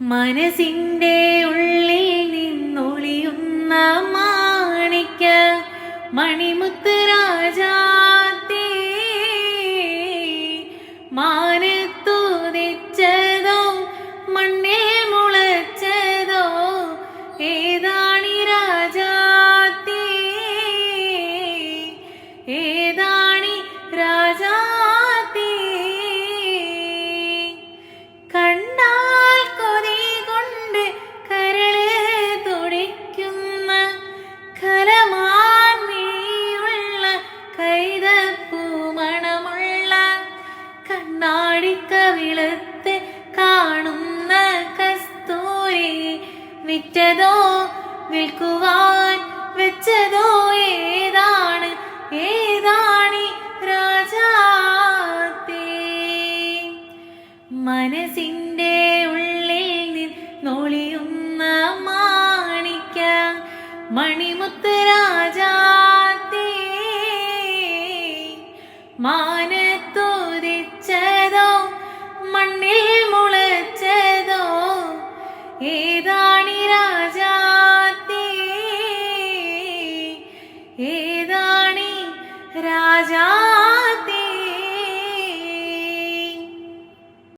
മനസ്സിന്റെ ഉള്ളിൽ നിന്നൊളിയുന്ന മാണിക്ക മണിമുത്ത് രാജാത്തേ. മാനത്തുദിച്ചതോ കണ്ണാടിക്കവിളത്ത് കാണുന്ന കസ്തൂരി വിറ്റതോ വിൽക്കുവാൻ വെച്ചതോ ഏതാണ്? ഏതാണി രാജാത്തേ മനസ്സിന്റെ ഉള്ളിൽ നിന്നൊളിയുന്ന മാണിക്ക മണിമുത്ത് രാജാത്തേ മാനത്തുദിച്ചതോ മണ്ണിൽ മുളച്ചതോ? ഏതാണി രാജാ